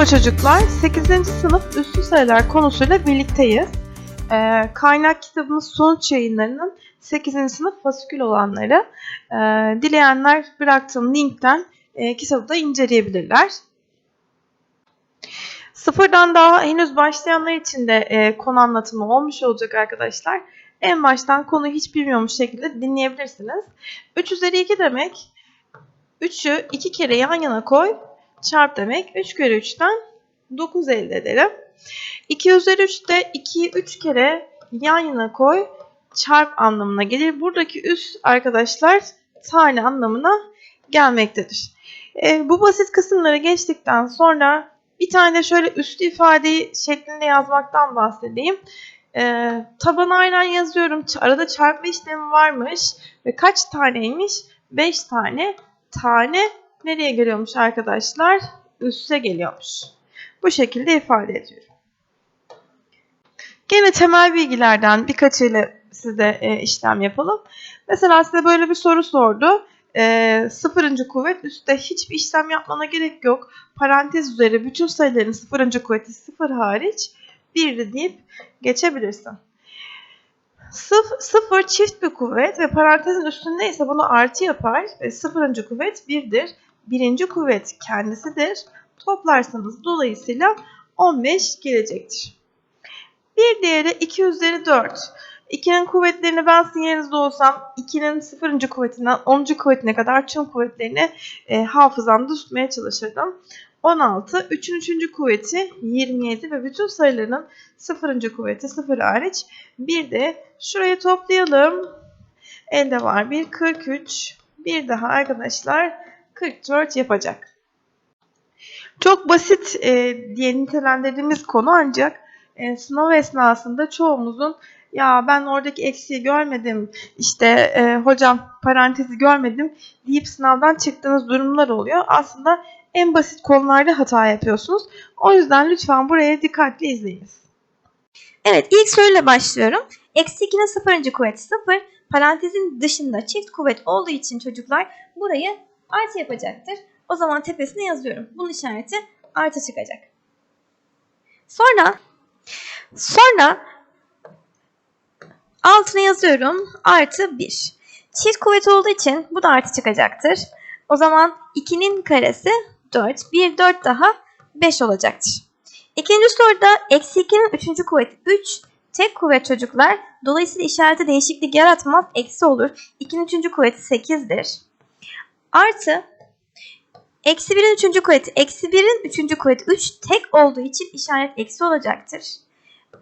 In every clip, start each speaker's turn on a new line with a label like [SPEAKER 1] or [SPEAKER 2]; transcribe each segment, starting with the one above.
[SPEAKER 1] Merhaba çocuklar. 8. sınıf üstü sayılar konusuyla birlikteyiz. Ee, kaynak kitabımız sonuç yayınlarının 8. sınıf fasikül olanları. Ee, dileyenler bıraktığım linkten e, kitabı da inceleyebilirler. Sıfırdan daha henüz başlayanlar için de e, konu anlatımı olmuş olacak arkadaşlar. En baştan konuyu hiç bilmiyormuş şekilde dinleyebilirsiniz. 3 üzeri 2 demek 3'ü 2 kere yan yana koy çarp demek. 3 kere 3'ten 9 elde ederim. 2 üzeri 3 de 2'yi 3 kere yan yana koy çarp anlamına gelir. Buradaki üst arkadaşlar tane anlamına gelmektedir. E, bu basit kısımları geçtikten sonra bir tane de şöyle üstü ifadeyi şeklinde yazmaktan bahsedeyim. E, tabanı aynen yazıyorum. Arada çarpma işlemi varmış ve kaç taneymiş? 5 tane. Tane nereye geliyormuş arkadaşlar? Üste geliyormuş. Bu şekilde ifade ediyorum. Gene temel bilgilerden birkaçıyla size e, işlem yapalım. Mesela size böyle bir soru sordu. E, sıfırıncı kuvvet üstte hiçbir işlem yapmana gerek yok. Parantez üzeri bütün sayıların sıfırıncı kuvveti sıfır hariç birdi deyip geçebilirsin. Sıf, sıfır çift bir kuvvet ve parantezin üstündeyse bunu artı yapar ve sıfırıncı kuvvet birdir. Birinci kuvvet kendisidir. Toplarsanız dolayısıyla 15 gelecektir. Bir diğeri 2 üzeri 4. 2'nin kuvvetlerini ben sizin yerinizde olsam 2'nin 0. kuvvetinden 10. kuvvetine kadar tüm kuvvetlerini e, hafızamda tutmaya çalışırdım. 16, 3'ün 3. kuvveti 27 ve bütün sayıların 0. kuvveti 0 hariç. Bir de şurayı toplayalım. Elde var 1, 43. Bir daha arkadaşlar 44 yapacak. Çok basit e, diye nitelendirdiğimiz konu ancak e, sınav esnasında çoğumuzun ya ben oradaki eksiği görmedim, işte e, hocam parantezi görmedim deyip sınavdan çıktığınız durumlar oluyor. Aslında en basit konularda hata yapıyorsunuz. O yüzden lütfen buraya dikkatli izleyiniz.
[SPEAKER 2] Evet ilk soruyla başlıyorum. Eksi 2'nin sıfırıncı kuvveti 0. Parantezin dışında çift kuvvet olduğu için çocuklar burayı artı yapacaktır. O zaman tepesine yazıyorum. Bunun işareti artı çıkacak. Sonra sonra altına yazıyorum. Artı 1. Çift kuvvet olduğu için bu da artı çıkacaktır. O zaman 2'nin karesi 4. 1 4 daha 5 olacaktır. İkinci soruda eksi 2'nin 3. kuvveti 3. Tek kuvvet çocuklar. Dolayısıyla işareti değişiklik yaratmaz. Eksi olur. 2'nin 3. kuvveti 8'dir. Artı eksi 1'in 3. kuvveti eksi 1'in 3. kuvveti 3 tek olduğu için işaret eksi olacaktır.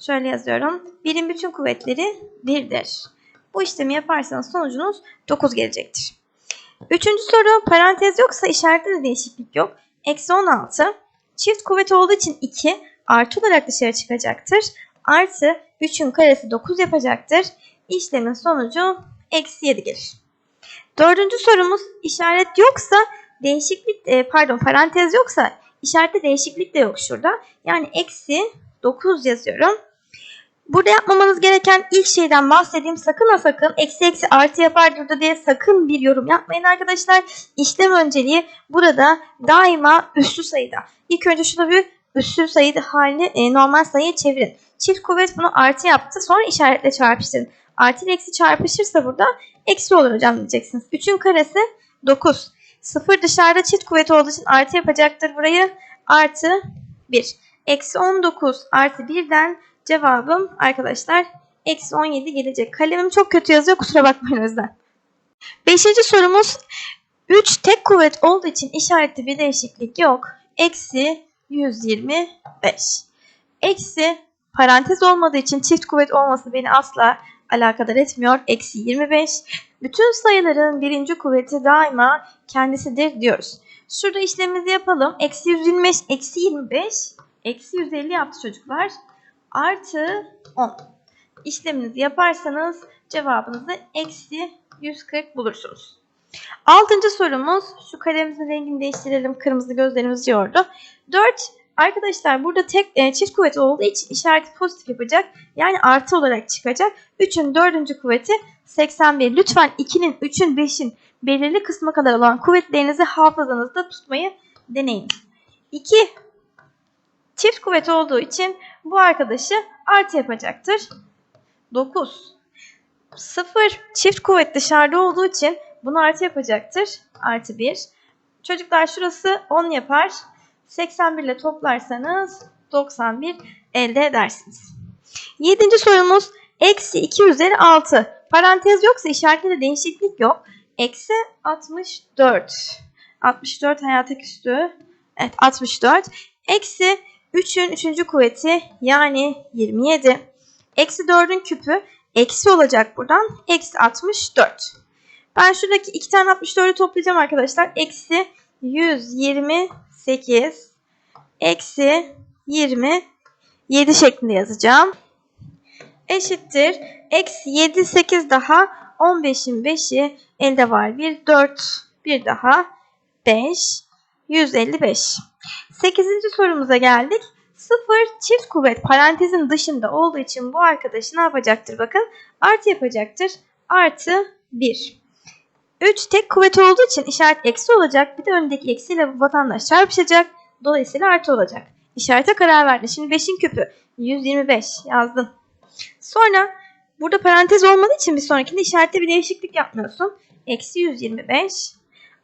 [SPEAKER 2] Şöyle yazıyorum. 1'in bütün kuvvetleri 1'dir. Bu işlemi yaparsanız sonucunuz 9 gelecektir. Üçüncü soru parantez yoksa işarette de değişiklik yok. Eksi 16. Çift kuvvet olduğu için 2 artı olarak dışarı çıkacaktır. Artı 3'ün karesi 9 yapacaktır. İşlemin sonucu eksi 7 gelir. Dördüncü sorumuz işaret yoksa değişiklik e, pardon parantez yoksa işarette değişiklik de yok şurada. Yani eksi 9 yazıyorum. Burada yapmamanız gereken ilk şeyden bahsedeyim. Sakın ha sakın eksi eksi artı yapar burada diye sakın bir yorum yapmayın arkadaşlar. İşlem önceliği burada daima üslü sayıda. İlk önce şunu bir üslü sayı haline e, normal sayıya çevirin. Çift kuvvet bunu artı yaptı. Sonra işaretle çarpıştırın. Artı ile eksi çarpışırsa burada eksi olur hocam diyeceksiniz. 3'ün karesi 9. 0 dışarıda çift kuvvet olduğu için artı yapacaktır burayı. Artı 1. Eksi 19 artı 1'den cevabım arkadaşlar eksi 17 gelecek. Kalemim çok kötü yazıyor kusura bakmayın yüzden. Beşinci sorumuz 3 tek kuvvet olduğu için işarette bir değişiklik yok. Eksi 125. Eksi parantez olmadığı için çift kuvvet olması beni asla alakadar etmiyor. Eksi 25. Bütün sayıların birinci kuvveti daima kendisidir diyoruz. Şurada işlemimizi yapalım. Eksi 125, eksi 25, eksi 150 yaptı çocuklar. Artı 10. İşleminizi yaparsanız cevabınızı eksi 140 bulursunuz. Altıncı sorumuz. Şu kalemimizin rengini değiştirelim. Kırmızı gözlerimiz yordu. 4. Arkadaşlar burada tek e, çift kuvveti olduğu için işareti pozitif yapacak. Yani artı olarak çıkacak. 3'ün dördüncü kuvveti 81. Lütfen 2'nin, 3'ün, 5'in belirli kısma kadar olan kuvvetlerinizi hafızanızda tutmayı deneyin. 2 Çift kuvvet olduğu için bu arkadaşı artı yapacaktır. 9. 0 çift kuvvet dışarıda olduğu için bunu artı yapacaktır. Artı 1. Çocuklar şurası 10 yapar. 81 ile toplarsanız 91 elde edersiniz. Yedinci sorumuz eksi 2 üzeri 6. Parantez yoksa işaretlerde değişiklik yok. Eksi 64. 64 hayata küstü. Evet 64. Eksi 3'ün 3. kuvveti yani 27. Eksi 4'ün küpü eksi olacak buradan. Eksi 64. Ben şuradaki iki tane 64'ü toplayacağım arkadaşlar. Eksi 128 eksi 27 şeklinde yazacağım. Eşittir. Eksi 7 8 daha 15'in 5'i elde var. 1 4 bir daha 5 155. 8. sorumuza geldik. 0 çift kuvvet parantezin dışında olduğu için bu arkadaşı ne yapacaktır bakın. Artı yapacaktır. Artı 1. 3 tek kuvvet olduğu için işaret eksi olacak. Bir de öndeki eksiyle vatandaş çarpışacak. Dolayısıyla artı olacak. İşarete karar verdi. Şimdi 5'in küpü 125 yazdım. Sonra burada parantez olmadığı için bir sonrakinde işarette bir değişiklik yapmıyorsun. Eksi 125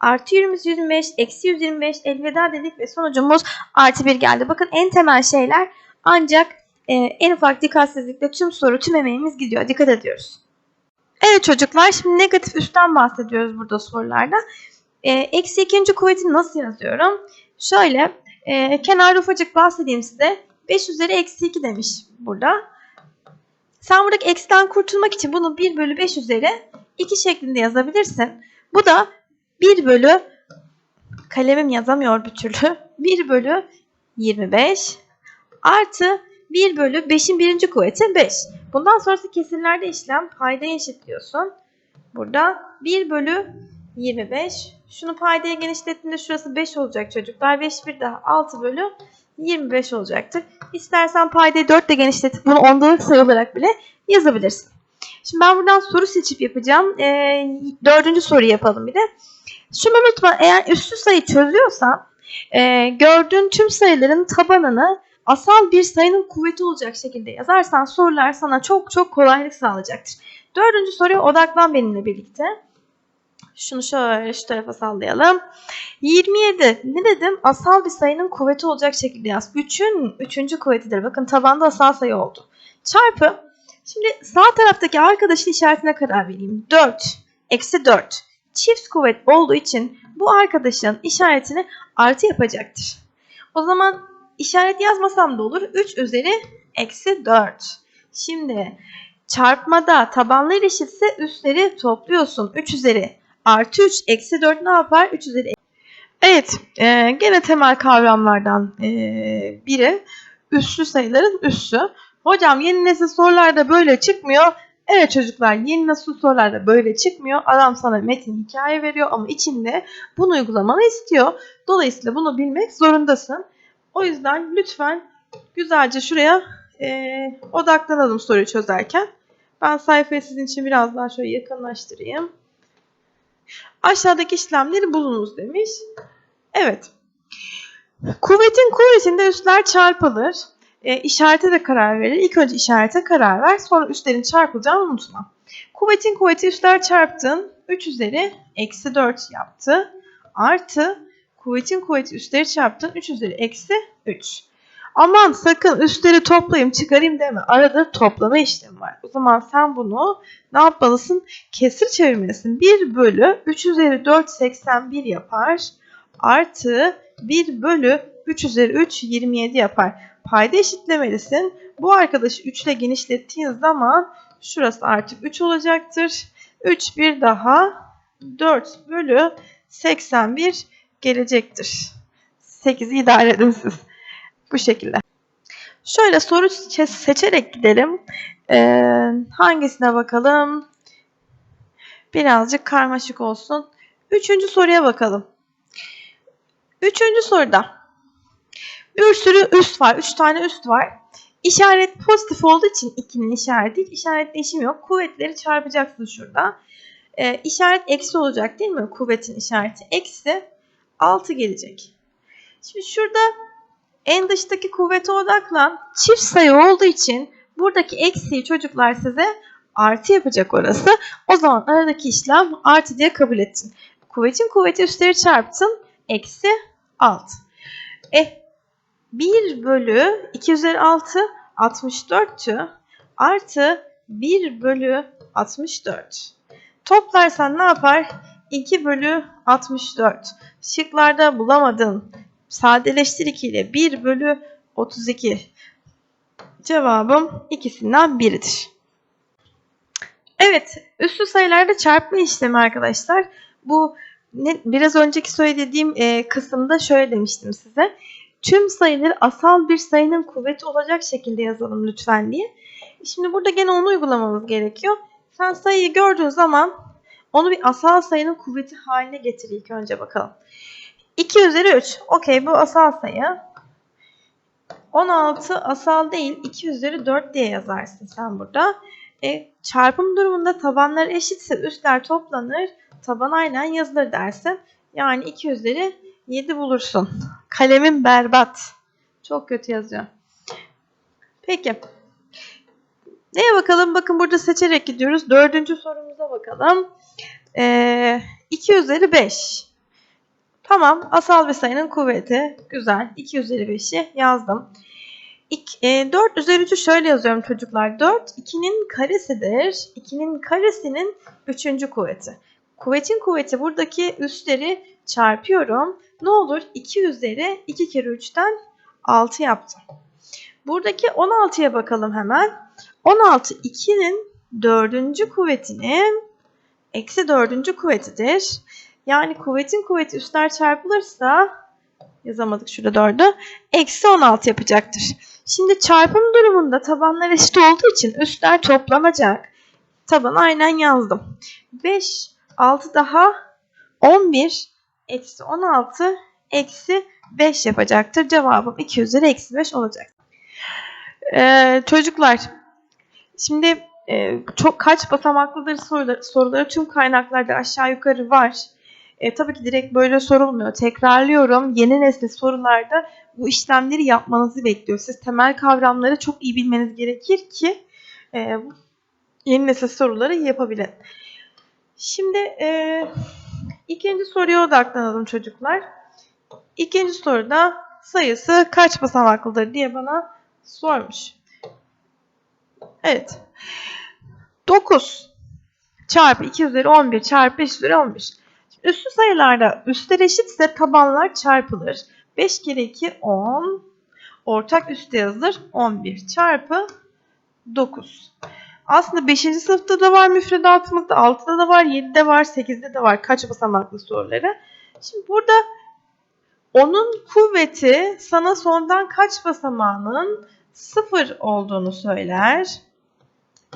[SPEAKER 2] artı 125 eksi 125 elveda dedik ve sonucumuz artı 1 geldi. Bakın en temel şeyler ancak e, en ufak dikkatsizlikle tüm soru tüm emeğimiz gidiyor. Dikkat ediyoruz. Evet çocuklar şimdi negatif üstten bahsediyoruz burada sorularda. E, eksi ikinci kuvveti nasıl yazıyorum? Şöyle e, kenarda ufacık bahsedeyim size. 5 üzeri eksi 2 demiş burada. Sen buradaki eksiden kurtulmak için bunu 1 bölü 5 üzeri 2 şeklinde yazabilirsin. Bu da 1 bölü kalemim yazamıyor bir türlü. 1 bölü 25 artı 1 bölü 5'in birinci kuvveti 5. Bundan sonrası kesirlerde işlem paydaya eşitliyorsun. Burada 1 bölü 25. Şunu paydaya genişlettiğinde şurası 5 olacak çocuklar. 5 bir daha 6 bölü 25 olacaktır. İstersen paydayı 4 ile genişletip bunu ondalık sayı olarak bile yazabilirsin. Şimdi ben buradan soru seçip yapacağım. Ee, dördüncü soruyu yapalım bir de. Şunu unutma eğer üstü sayı çözüyorsan e, gördüğün tüm sayıların tabanını asal bir sayının kuvveti olacak şekilde yazarsan sorular sana çok çok kolaylık sağlayacaktır. Dördüncü soruya odaklan benimle birlikte. Şunu şöyle şu tarafa sallayalım. 27 ne dedim? Asal bir sayının kuvveti olacak şekilde yaz. 3'ün 3. kuvvetidir. Bakın tabanda asal sayı oldu. Çarpı. Şimdi sağ taraftaki arkadaşın işaretine karar vereyim. 4 eksi 4. Çift kuvvet olduğu için bu arkadaşın işaretini artı yapacaktır. O zaman işaret yazmasam da olur. 3 üzeri eksi 4. Şimdi çarpmada tabanlar eşitse üstleri topluyorsun. 3 üzeri artı 3 eksi 4 ne yapar? 3 üzeri Evet, e, gene temel kavramlardan e, biri üslü sayıların üssü. Hocam yeni nesil sorularda böyle çıkmıyor. Evet çocuklar yeni nesil sorularda böyle çıkmıyor. Adam sana metin hikaye veriyor ama içinde bunu uygulamanı istiyor. Dolayısıyla bunu bilmek zorundasın. O yüzden lütfen güzelce şuraya e, odaklanalım soruyu çözerken. Ben sayfayı sizin için biraz daha şöyle yakınlaştırayım. Aşağıdaki işlemleri bulunuz demiş. Evet. Kuvvetin kuvvetinde üstler çarpılır. E, işarete de karar verir. İlk önce işarete karar ver. Sonra üstlerin çarpılacağını unutma. Kuvvetin kuvveti üstler çarptın. 3 üzeri eksi 4 yaptı. Artı kuvvetin kuvveti üstleri çarptın. 3 üzeri eksi 3. Aman sakın üstleri toplayayım çıkarayım deme. Arada toplama işlemi var. O zaman sen bunu ne yapmalısın? Kesir çevirmelisin. 1 bölü 3 üzeri 4 81 yapar. Artı 1 bölü 3 üzeri 3 27 yapar. Payda eşitlemelisin. Bu arkadaşı 3 ile genişlettiğin zaman şurası artık 3 olacaktır. 3 bir daha 4 bölü 81 gelecektir. 8'i idare edin siz. Bu şekilde. Şöyle soru seçe- seçerek gidelim. Ee, hangisine bakalım? Birazcık karmaşık olsun. Üçüncü soruya bakalım. Üçüncü soruda bir sürü üst var. Üç tane üst var. İşaret pozitif olduğu için 2'nin işareti hiç işaret değişimi yok. Kuvvetleri çarpacaksın şurada. Ee, işaret eksi olacak değil mi? Kuvvetin işareti eksi 6 gelecek. Şimdi şurada
[SPEAKER 1] En dıştaki kuvvete odaklan. Çift sayı olduğu için buradaki eksiği çocuklar size artı yapacak orası. O zaman aradaki işlem artı diye kabul ettin. Kuvvetin kuvveti üstleri çarptın. Eksi 6. Eh 1 bölü 2 üzeri 6 64'tü. Artı 1 bölü 64. Toplarsan ne yapar? 2 bölü 64. Şıklarda bulamadın. Sadeleştir 2 ile 1 bölü 32. Cevabım ikisinden biridir. Evet, üslü sayılarda çarpma işlemi arkadaşlar. Bu ne, biraz önceki söylediğim e, kısımda şöyle demiştim size. Tüm sayıları asal bir sayının kuvveti olacak şekilde yazalım lütfen diye. Şimdi burada gene onu uygulamamız gerekiyor. Sen sayıyı gördüğün zaman onu bir asal sayının kuvveti haline getir ilk önce bakalım. 2 üzeri 3. Okey bu asal sayı. 16 asal değil 2 üzeri 4 diye yazarsın sen burada. E, çarpım durumunda tabanlar eşitse üstler toplanır. Taban aynen yazılır dersin. Yani 2 üzeri 7 bulursun. Kalemim berbat. Çok kötü yazıyor. Peki. Neye bakalım? Bakın burada seçerek gidiyoruz. Dördüncü sorumuza bakalım. Ee, 2 üzeri 5. Tamam. Asal bir sayının kuvveti. Güzel. 2 üzeri 5'i yazdım. İk- e, 4 üzeri 3'ü şöyle yazıyorum çocuklar. 4 2'nin karesidir. 2'nin karesinin 3. kuvveti. Kuvvetin kuvveti buradaki üstleri çarpıyorum. Ne olur? 2 üzeri 2 kere 3'ten 6 yaptım. Buradaki 16'ya bakalım hemen. 16 2'nin 4. kuvvetinin eksi 4. kuvvetidir. Yani kuvvetin kuvveti üstler çarpılırsa yazamadık şurada 4'ü. Eksi 16 yapacaktır. Şimdi çarpım durumunda tabanlar eşit olduğu için üstler toplanacak. Tabanı aynen yazdım. 5, 6 daha 11, eksi 16, eksi 5 yapacaktır. Cevabım 2 üzeri eksi 5 olacak. Ee, çocuklar, şimdi e, çok kaç basamaklıdır soruları, soruları tüm kaynaklarda aşağı yukarı var. E, tabii ki direkt böyle sorulmuyor. Tekrarlıyorum. Yeni nesil sorularda bu işlemleri yapmanızı bekliyor. Siz temel kavramları çok iyi bilmeniz gerekir ki e, yeni nesil soruları yapabilin. Şimdi e, ikinci soruya odaklanalım çocuklar. İkinci soruda sayısı kaç basamaklıdır diye bana sormuş. Evet. 9 çarpı 2 üzeri 11 çarpı 5 üzeri 11. Üslü sayılarda üstler eşitse tabanlar çarpılır. 5 kere 2 10. Ortak üstte yazılır. 11 çarpı 9. Aslında 5. sınıfta da var müfredatımızda. 6'da da var, 7'de var, 8'de de var. Kaç basamaklı soruları. Şimdi burada onun kuvveti sana sondan kaç basamağının 0 olduğunu söyler.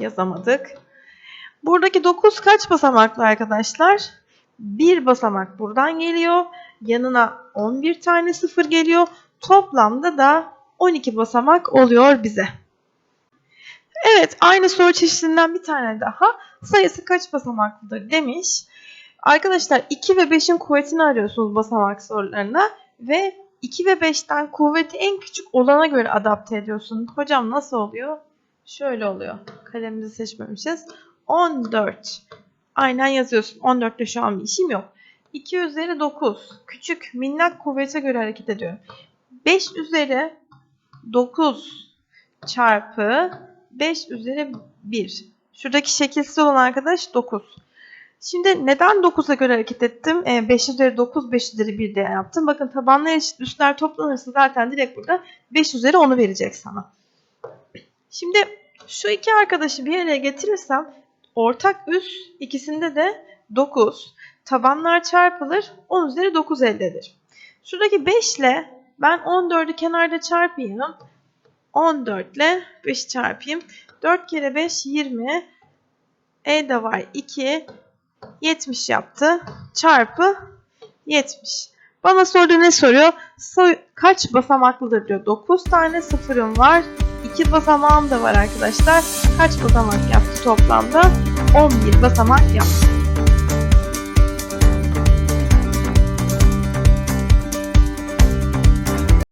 [SPEAKER 1] Yazamadık. Buradaki 9 kaç basamaklı arkadaşlar? Bir basamak buradan geliyor. Yanına 11 tane sıfır geliyor. Toplamda da 12 basamak oluyor bize. Evet aynı soru çeşidinden bir tane daha. Sayısı kaç basamaklıdır demiş. Arkadaşlar 2 ve 5'in kuvvetini arıyorsunuz basamak sorularına. Ve 2 ve 5'ten kuvveti en küçük olana göre adapte ediyorsun. Hocam nasıl oluyor? Şöyle oluyor. Kalemimizi seçmemişiz. 14 Aynen yazıyorsun. 14'te şu an bir işim yok. 2 üzeri 9. Küçük minnak kuvvete göre hareket ediyorum. 5 üzeri 9 çarpı 5 üzeri 1. Şuradaki şekilsiz olan arkadaş 9. Şimdi neden 9'a göre hareket ettim? 5 üzeri 9, 5 üzeri 1 diye yaptım. Bakın tabanlar eşit üstler toplanırsa zaten direkt burada 5 üzeri 10'u verecek sana. Şimdi şu iki arkadaşı bir araya getirirsem Ortak üst ikisinde de 9. Tabanlar çarpılır. 10 üzeri 9 elde eder. Şuradaki 5 ile ben 14'ü kenarda çarpayım. 14 ile 5 çarpayım. 4 kere 5 20. E de var 2. 70 yaptı. Çarpı 70. Bana soruda ne soruyor? Kaç basamaklıdır diyor. 9 tane sıfırım var. 2 basamağım da var arkadaşlar. Kaç basamak yaptı toplamda? 11 basamak yaptı.